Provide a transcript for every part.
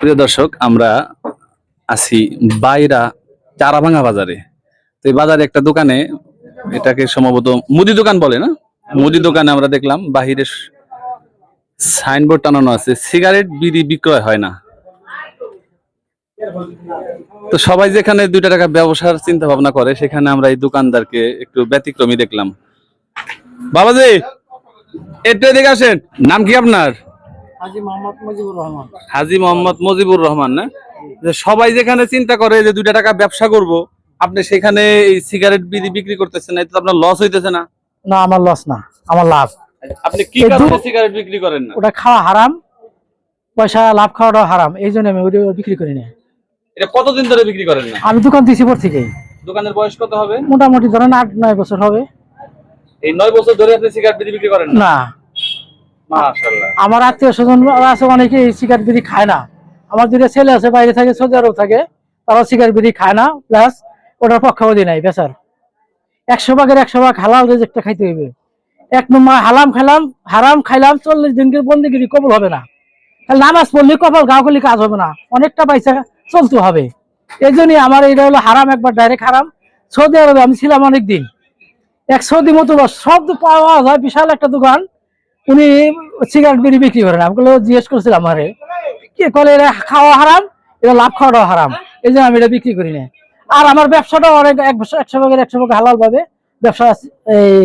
প্রিয় দর্শক, আমরা আছি বাইরা চারাভাঙা বাজারে। তো এই বাজারে একটা দোকানে, এটাকে সম্ভবত মুদি দোকান বলে না? মুদি দোকানে আমরা দেখলাম, বাহিরে সাইনবোর্ড টানানো আছে, সিগারেট বিড়ি বিক্রয় হয় না। তো সবাই যেখানে দুইটা টাকা ব্যবসার চিন্তা ভাবনা করে, সেখানে আমরা এই দোকানদারকে একটু ব্যতিক্রমী দেখলাম। বাবাজি, একটু এদিকে আসেন। নাম কি আপনার? হাজি মোহাম্মদ মুজিবুর রহমান। হাজি মোহাম্মদ মুজিবুর রহমান না? যে সবাই যেখানে চিন্তা করে যে দুইটা টাকা ব্যবসা করব আপনি সেখানে এই সিগারেট বিড়ি বিক্রি করতেছেন না এতে তো আপনার লস হইতেছে না? না আমার লস না আমার লাভ। আপনি কি কারণে সিগারেট বিক্রি করেন না? ওটা খাওয়া হারাম পয়সা লাভ খাওয়াটাও হারাম এই জন্য আমি ওটা বিক্রি করি না। এটা কতদিন ধরে বিক্রি করেন না? আমি দোকান দিয়েছি পর থেকেই। দোকানের বয়স কত হবে? মোটামুটি ধরেন আট নয় বছর হবে। এই নয় বছর ধরে আপনি সিগারেট বিড়ি বিক্রি করেন না? না। আমার আত্মীয় স্বজন আছে অনেকে এই সিগারেট বিড়ি খায় না। আমার দুটো ছেলে আছে, বাইরে থাকে, সৌদি আরব থাকে তারা সিগারেট বিড়ি খায় না প্লাস ওটার পক্ষাবধি নাই, বেচার। একশো ভাগের একশো ভাগ হালাল রেজেক্টটা খাইতে হইবে। এক নম্বর, হালাম খাইলাম, হারাম খাইলাম, চল্লিশ দিনকে বন্দিগিরি কবল হবে না। খালি নামাজ পড়লে কপাল গাও করলে কাজ হবে না, অনেকটা পয়সা চলতে হবে। এই জন্যই আমার এটা হলো হারাম, একবার ডাইরেক্ট হারাম। সৌদি আরবে আমি ছিলাম অনেক দিন এক সৌদি মতো সব পাওয়া যায়, বিশাল একটা দোকান। উনি সিগারেট বিড়ি বিক্রি করেন। আমি জিজ্ঞেস করছিলাম আরে কি কলে এটা খাওয়া হারাম এটা লাভ খাওয়াটাও হারাম এই জন্য আমি এটা বিক্রি করি না আর আমার ব্যবসাটাও অনেক এক বছর একশো ভাগের একশো ভাগ হালাল ভাবে ব্যবসা এই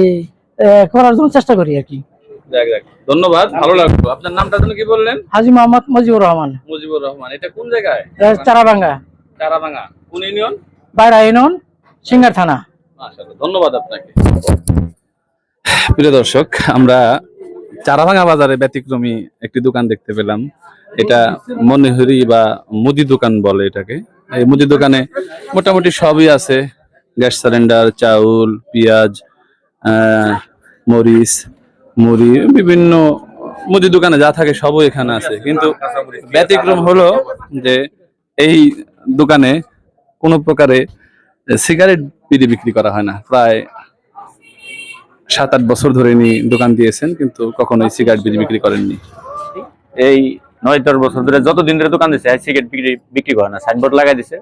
করার জন্য চেষ্টা করি আর কি। ধন্যবাদ ভালো লাগল। আপনার নামটা যেন কি বললেন? হাজি মোহাম্মদ মজিবুর রহমান। মুজিবুর রহমান। এটা কোন জায়গায়? চারাবাঙ্গা কোন ইউনিয়ন? বাইরা ইউনিয়ন সিঙ্গার থানা। ধন্যবাদ আপনাকে। প্রিয় দর্শক আমরা চারাভাঙা বাজারে ব্যতিক্রমী একটি দোকান দেখতে পেলাম। এটা মনিহরি বা মুদি দোকান বলে এটাকে। এই মুদি দোকানে মোটামুটি সবই আছে। গ্যাস সিলিন্ডার, চাউল, পেঁয়াজ মরিচ, মুড়ি, বিভিন্ন মুদি দোকানে যা থাকে সবই এখানে আছে। কিন্তু ব্যতিক্রম হলো যে এই দোকানে কোনো প্রকারে সিগারেট বিড়ি বিক্রি করা হয় না। প্রায় সাত আট বছর ধরে ইনি দোকান দিয়েছেন কিন্তু কখনোই সিগারেট বিড়ি বিক্রি করেননি। এই নয় দশ বছর ধরে যতদিন ধরে দোকান দিচ্ছে সিগারেট বিক্রি বিক্রি করে না সাইনবোর্ড লাগাই দিছে।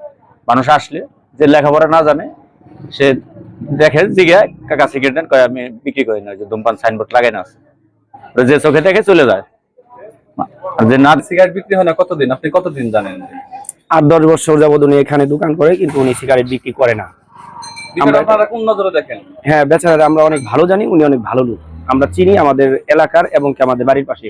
মানুষ আসলে যে লেখাপড়া না জানে সে দেখে জিজ্ঞাসা কাকা সিগারেট দেন কয় আমি বিক্রি করি না ওই যে ধূমপান সাইনবোর্ড লাগাই না আছে। যে চোখে দেখে চলে যায়। যে না সিগারেট বিক্রি হয় না কতদিন? আপনি কতদিন জানেন? আট দশ বছর যাবত উনি এখানে দোকান করে কিন্তু উনি সিগারেট বিক্রি করে না। বিষয়টা আপনারা কোন নজরে দেখেন? হ্যাঁ বেচারা আমরা অনেক ভালো জানি উনি অনেক ভালো লোক। আমরা চিনি আমাদের এলাকার এবং কি আমাদের বাড়ির পাশে।